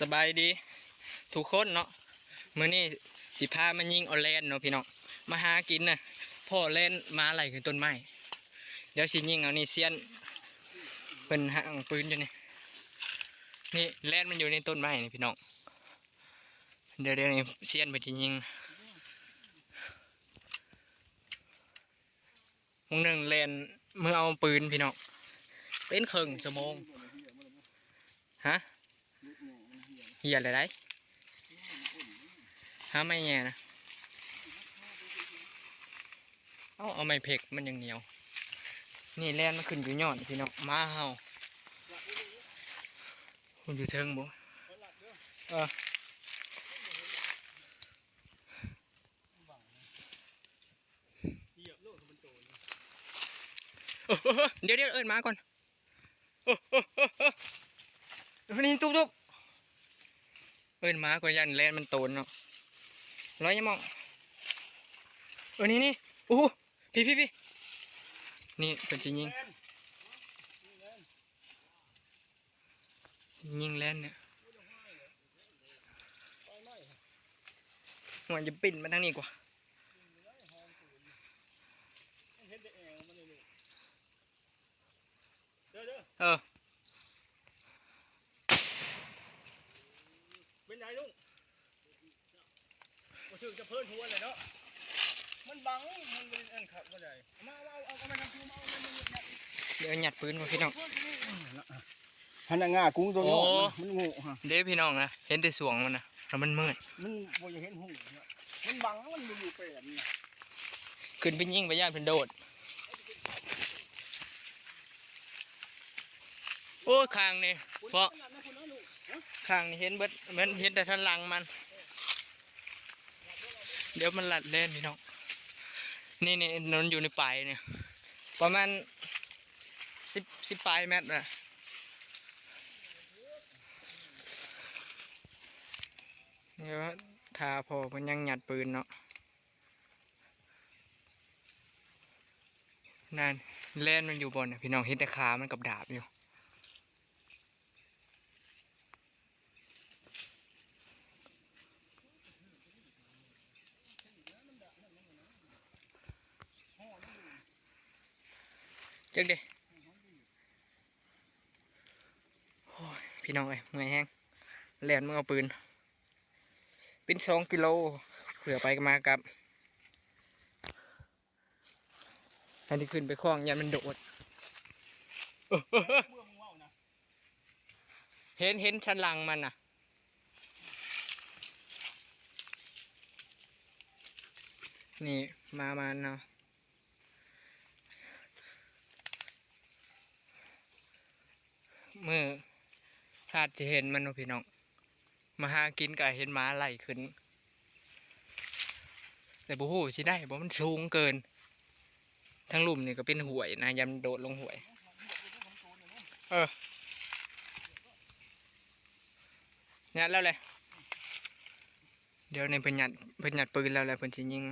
สบายดี ทุกคนเนาะมื้อนี้สิพามายิงออแลนเนาะพี่น้องมาหากินน่ะพ่อเล่นมาไหลขึ้นต้นไม้เดี๋ยวสิยิงเอานี่เซียนเป็นหางปืนอยู่นี่นี่แล่นมันอยู่ในต้นไม้นี่พี่น้องเดี๋ยวเดี๋ยวนี่เซียนไปที่ยิงมงหนึ่งแล่นมือเอาปืนพี่น้อง เป็นครึ่งชั่วโมงฮะเหียอะไรได้หาไม่แง่นะเอาเอาไม่เพกมันยังเหนียว นี่แลนมันขึ้นอยู่ยอดพี่น้องมาเฮาคุณอยู่เทิงบ่เออเดี๋ยวเดี๋ยวเอิญมาก่อน นี่ตุ๊บตุ๊บเอินมาก็ยันแลนมันโตนเนาะร้อยยังมองเออนี่นี่โอ้โหพี่พี่พี่นี่เป็นจริงยิงยิงแลนเนี่ยหัวจะปิ่นมาทางนี้กว่าเออ เป็นไงลุงมา ถึงจะเพิ่นหัวเลยเนาะ มันบัง มันเป็นอันขับก็ได้เอามาเอาเอาเอามาทำชูมาเอามาเอามาเดี๋ยวหยัดปืนมาพี่น้องฮันงากุ้งตัวโอ้นี้มันงูฮะเด้พี่น้องนะ เห็นแต่สวงมันนะแล้วมันมืด มันบ่อยเห็นหูมันบัง มันอยู่แปดนี่ยนขึ้นไปยิงไปย่านเป็นโดด โอ้คางนี่เพราะคางนี่เห็นเบิดเหมือนเห็นแต่ทันลังมัน เดี๋ยวมันหลัดเล่นพี่น้อง นี่นี่นนอยู่ในปลายเนี่ย ประมาณสิบสิบปลายเมตรอะเดี๋ยวทาพอมันยังหยัดปืนเนาะนั่นเล่นมันอยู่บนน่ะพี่น้องเห็นแต่ขามันกับดาบอยู่ จังเด้พี่น้องเอ้ยเมื่อยแห้งแลนมึงเอาปืน เป็นสองกิโลเผื่อไปมากับ อันที่ขึ้นไปคล้องยันมันโดด เห็นเห็นชั้นหลังมันน่ะนี่มามาเนาะ มื่อชาติจะเห็นมันพี่น้อง มาหากินก็เห็นหมาไหลขึ้น แต่บูฮู้สิได้เพราะมันสูงเกิน ทั้งลุมนี่ก็เป็นห่วยนะยำโดดลงห่วย เออเนี่ยแล้วเลย เดี๋ยวในเพิ่นหยัดเพิ่นหยัดปืนแล้วแหละเพิ่นสิยิง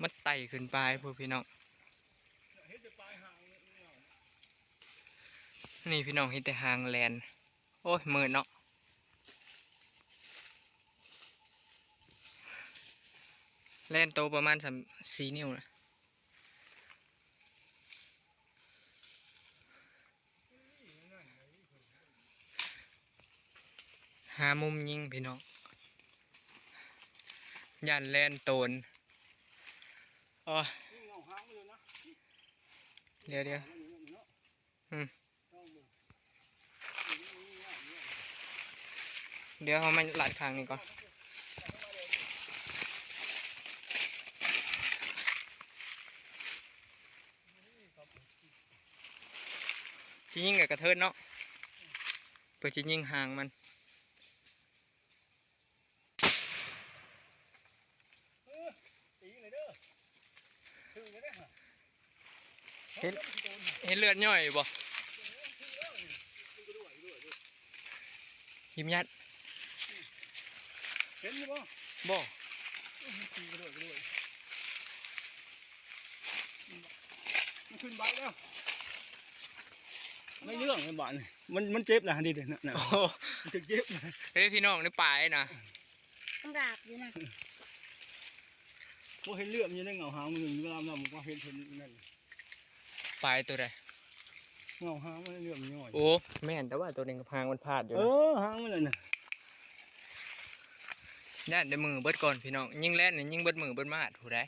มันไต่ขึ้นไปพวกพี่น้อง เห็นแต่ปลายหางเนี่ยเงา นี่พี่น้องเห็นแต่หางแลน โอ้ยมืดเนาะแลนโตประมาณสามสี่นิ้วนะหามุมยิงพี่น้องยันแลนโตนอ๋อเดี๋ยวเดี๋ยวอืม ต้องเบิ่ง เดี๋ยวเขามาหลัดคางนี่ก่อนจะยิงกับกระเทินเนาะเพื่อจะยิงห่างมันตีเลยเด้อถึงเลยเด้อฮะเห็นเห็นเลือดย่อยบ่ยิ้มยัด เห็นอยู่บ่บ่ตีกระโดดกระโดดขึ้นใบแล้วไม่เรื่องไอ้บ้านนี่มันมันเจ็บนะดิเดี๋ยวนะนะโอ้โหมันจะเจ็บนะเฮ้ยพี่น้องในป่ายนะต้องดาบอยู่นะพวกเห็นเลือดมันจะได้เงาหางมันหนึ่งเวลาเราบอกว่าเห็นเห็นนั่นป่ายตัวใดเงาหางมันเลือดมันย่อยโอ้แม่นแต่ว่าตัวหนึงกับพางมันพลาดอยู่เอนะอหางมันเลยนะ ด้านเดี๋ยวมือเบิดก่อนพี่น้องยิงแล่นนี่ยิงเบิดมือเบิดมาดถูกได้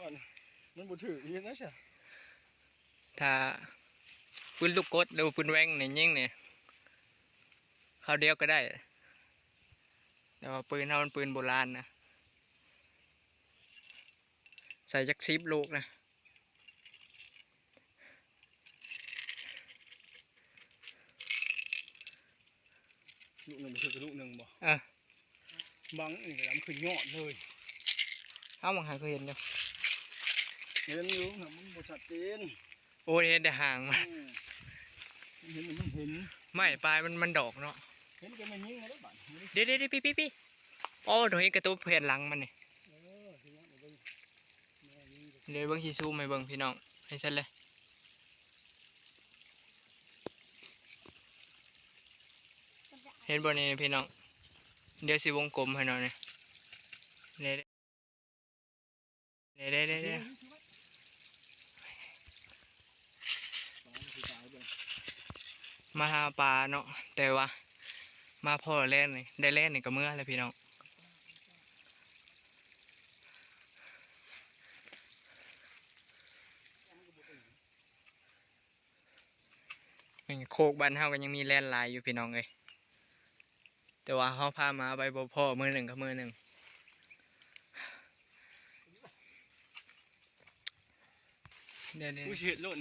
ว่าน่ะมันบ่ถืออีกนะใช่ถ้าปืนลูกกดหรือว่าปืนแวงเนี่ยยิงเนี่ยเขาวเดียวก็ได้ แต่ว่าปืนเขามันปืนโบราณนะใส่จักซิบลูกนะ ลูกหนึ่งบ่ถือกับลูกหนึ่งบ่อะบังนี่ก็ลำขึ้นยอดเลยเอามังหาเคยเห็นอยู่เห็นอยู่นะมันบ่ชัดเจนโอ้ยเห็นแต่ห่างมาอืมมันเห็นมันเห็นไม่ปลายมันมันดอกเนาะเห็นแกมันยิงมาได้บ้านไม่ได้เดี๋ยวเดี๋ยวเดี๋ยวพี่พี่พี่โอ้โดยกระตุ้นเพนหลังมันนี่เออทีนี้เดี๋ยวเบิ่งแม่ยิงเดี๋ยวเบิ้งชีซูมให้เบิ้งพี่น้องให้เสร็จเลย ต้องดาบ เห็นบนนี้พี่น้อง เดี๋ยวสิวงกลมให้หน่อยนี่เดี๋ยเดี๋ยเดี๋ยเมาหาปลาเนาะแต่ว่า มาพ่อเล่นนี่ได้เล่นนี่ก็เมื่อเลยพี่น้องโคกบ้านเฮาก็ยังมีแล่นลายอยู่พี่น้องเลย แต่ว่าเฮาพามาไปบ่พ่อมือหนึ่งกับมือหนึ่งเดี๋ยวเดี๋ยวผู้เฉียดล่น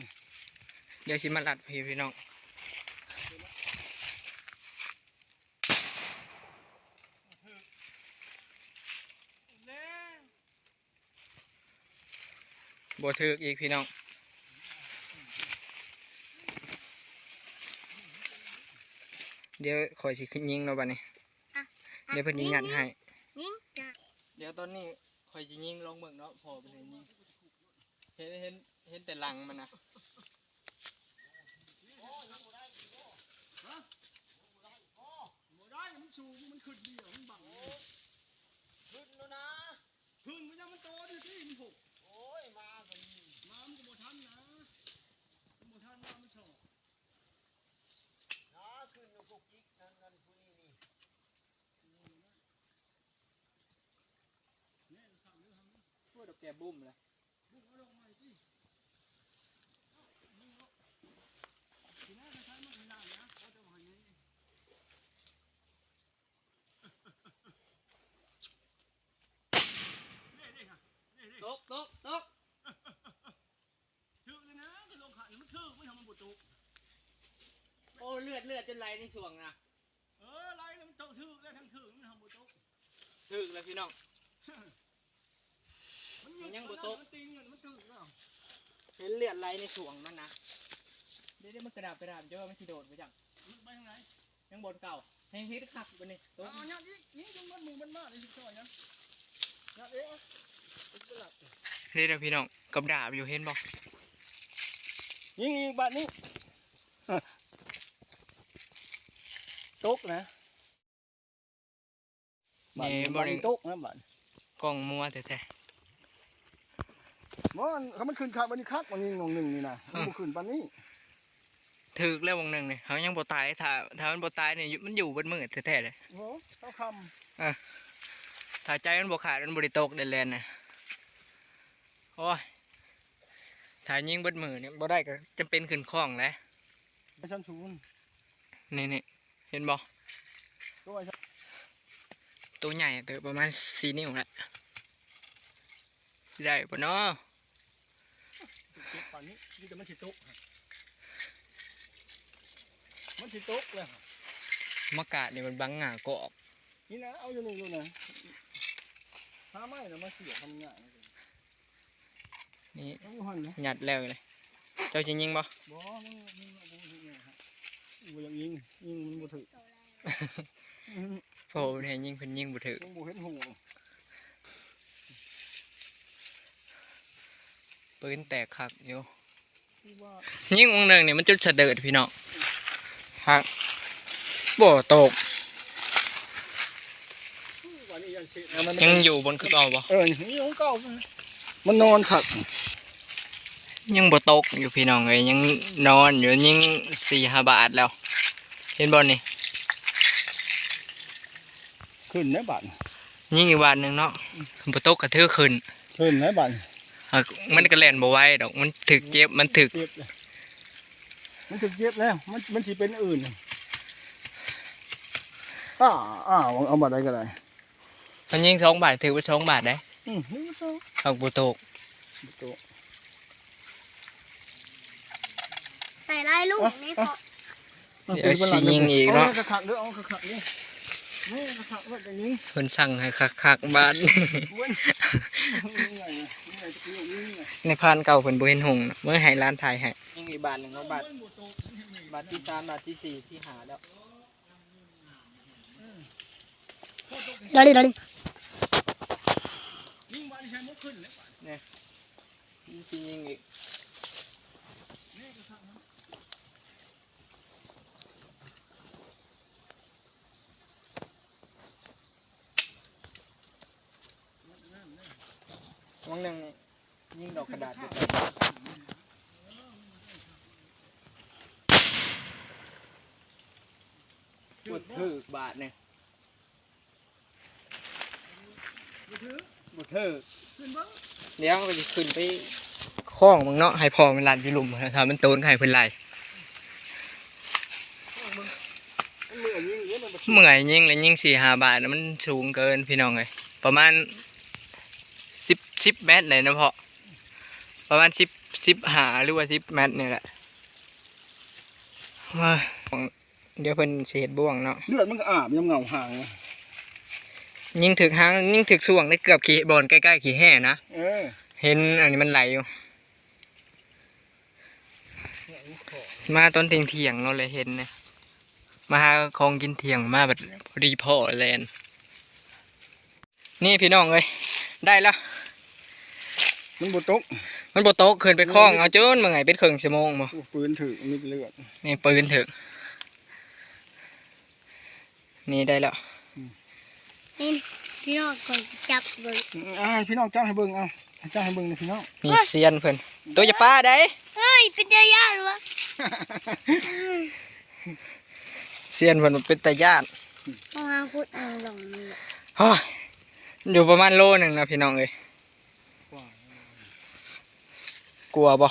เดี๋ยวชิมาลัดพี่พี่น้องแน่บถึกอีกพี่น้อง เดี๋ยวคอยสิขึ้นยิงเราะบัดนี้อะเดี๋ยวเพิ่นยิงยัดให้ยิงจ้ะเดี๋ยวตอนนี้คอยสิยิงลองเบิ่งเนาะพอเป็นยิงเห็นเห็นเห็นแต่หลังมันนะบ่ได้มันสูงมันขึ้นเดียวมันบังขึ้นแล้วนะพึ่งมันยังมันโตดิสิมันหกโอ้ยมาก็มีมามันก็บ่ทันนะมันบ่ทันมามันชอบนะขึ้นอยู่กุกกิ๊กนั่นนั่นผู้นี้นี่แน่นข้างนึงทางนี้ พูดดอกแกบุ้มเลย บุกเอาลงมาสิเอาบุกเอาทีแรกมันใช้มันขนาดนะเขาจะว่าไงตกตกตกถึกเลยนะจะลงขันมันถึกไม่ทำมันบุตุโอ้เลือดเลือดจนไหลในส่วงนะเออไรแล้วมันโตถึกแล้วทั้งถึกมันทำบุตุถึกเลยพี่น้อง มันมันยังบ่ตกมันตีเงินมันถึกแล้วเห็นเลือดไหลในส่วงมันนะเดี๋ยวเดี๋ยวมันกระดาบกระดาบเยอะมันสิโดดไปจังมันไปทางไหนยังบนเก่าให้เฮ็ดคักบัดนี้ตกเอาเนี่ยนี่นี่จนมันหมูมันมากเลยสิซอยนะนะเอ๊ะเป็นกระหลับเดี๋ยวเดี๋ยวพี่น้องกับดาบอยู่เห็นบ่ยิงอีกบาทนี้ตกนะบาทนี่นี้บ่บาทได้นี้ตกนะบาทกล้องมัวแต่แท้ มันเขามันขึ้นขาบันนี้คักมันยิงงงหนึ่งนี่นะมันบ่ขึ้นปานนี้ถึกแล้ววงหนึ่งเนี่ยเขายังบ่ตายถ้าถ้ามันบ่ตายเนี่ยมันอยู่บนมือแท้ๆเลยโอ้เขาคถ้าใจมันบ่ขาดมันบ่ได้ตกเดนแลนน่ะโอ้ยถ้ายิงเบนมือเนี่ยบ่ได้ก็จำเป็นขึ้นคล้องแหล้วำไปชั้นศูนย์นี่นี่เห็นบ่ก็ไว้ชั้นตัวใหญ่เตอประมาณ4นิ้วแหละสิได้บ่เนาะ เก็บปานนี้นี่แต่มันสิตกมันสิตกเลยมากาดนี่มันบังหงาก็ออกนี่นะเอาอยู่นี่อยู่นะถ้าไม่นะมาเสียทำง่ายนะนี่เอาอยู่หันนะหยัดแล้วเลยเจ้าสิยิงบ่บ่มันมันมันบ่ยิงไงฮะบ่อยังยิงยิงมันบ่ถึกโตแล้วโอ้เนี่ยยิงเพิ่นยิงบ่ถึกยังบ่เห็นหัว ปืนแตกคักอยู่ที่ว่ายิงวงหนึ่งนี่มันจุดเสดิร์ดพี่น้องฮักบ่ตกวันนี้ยังเสร็จแล้วมันยังอยู่บนคือเก่าบ่เออนี่ของเก่ามันนอนขัดยังบ่ตกอยู่พี่น้องเอ้ยยังนอนอยู่ยิงสี่ห้าบาทแล้ว เห็นบอลนี่ขึ้นนะบัดยิงอีกบาทหนึ่งเนาะบ่ตกกระทือขึ้นขึ้นนะบัดหัก มันก็แล่นบ่ไหวดอกมันถึกเจ็บมันถึกเจ็บเลยมันจะเจ็บแล้ว มันมันสิเป็นอื่นอ้าอ้าวเอามาได้ก็ได้มันยิงสองบาทถือว่าสองบาทได้อืมนี่ก็หักบ่ตกตัวใส่ลายลูกนี่เขาเดี๋ยวสิยิงอีกเนาะ เอากระขักเด้อเอากระขักเด้อนี่กระขักไว้อย่างนี้เพิ่นสั่งให้คักๆบาทเว้นนี่ไงนี่ไงนี่ไงในพานเก่าเพิ่นบ่เห็นหงส์เมื่อให้ร้านถ่ายให้ยิงอีกบาทหนึงเนาะบาทบาทที่3บาทที่สี่ที่หาแล้วดอลลี่ดอลลี่ยิงบาดนี่ใช้มุกขึ้นเลยบัดยิงสิยิงอีก วงหนึ่งนี่ยิงดอกกระดาษอยู่ปวดถือบาทเนี่ยมือถือปวดถือขึ้นเบ้างเดี๋ยวมันจะขึ้นไปคล้องมึงเนาะให้พอมันลันอยู่หลุมถ้ามันโตนให้เพิ่นไล่มันมือยิงเยอะมันบ่เมื่อยยิงเลยยิงสี่ห้าบาทน่ะมันสูงเกินพี่น้องเลยประมาณ สิบสิบเมตรเลยนะเพาะประมาณสิบสิบหาหรือว่าสิบเมตรนี่แหละว้าเดี๋ยวเพิ่นสิเศษบ่วงเนาะเลือดมันก็อาบยำเงาห่างยิงถึกหางยิงถึกส่วงได้เกือบขี่บอลใกล้ๆขี่แห่นะเออเห็นอันนี้มันไหลอยู่ มาตอนเที่ยงเที่ยงๆเราเลยเห็นเนี่ยมาหาของกินเที่ยงมาแบบพอดีพ่อแลนนี่พี่น้องเอ้ยได้แล้ว มันบ่ตกมันบ่โตะขึ้นไปคล้องเอาจนเมื่อไงเป็นครึ่งชั่วโมงบ่โอ้ปืนถือมีเลือด นี่ปืนถึกนี่ได้แล้วนี่พี่น้องก่อนจับเบิกอ่าให้พี่น้องเจ้าให้เบิ่งเอาให้เจ้าให้เบิ่งเลยพี่น้อง นี่เซียนเพิ่นตัวจะป้าได้เฮ้ยเป็นเดียยาหรือวะเซียนเพิ่นเป็นตาญาติมองหางพุดเอาลงนี่โอ้ยอยู่ประมาณโลหนึ่งนะพี่น้องเอ้ย กลัวบ่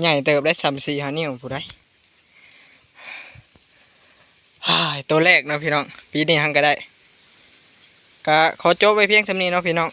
ใหญ่เติบได้สามสี่ห้านิ้วผู้ใดฮ่ายตัวแรกเนาะพี่น้องปีนี้หังก็ได้ก็ขอจบไปเพียงเท่านี้เนาะพี่น้อง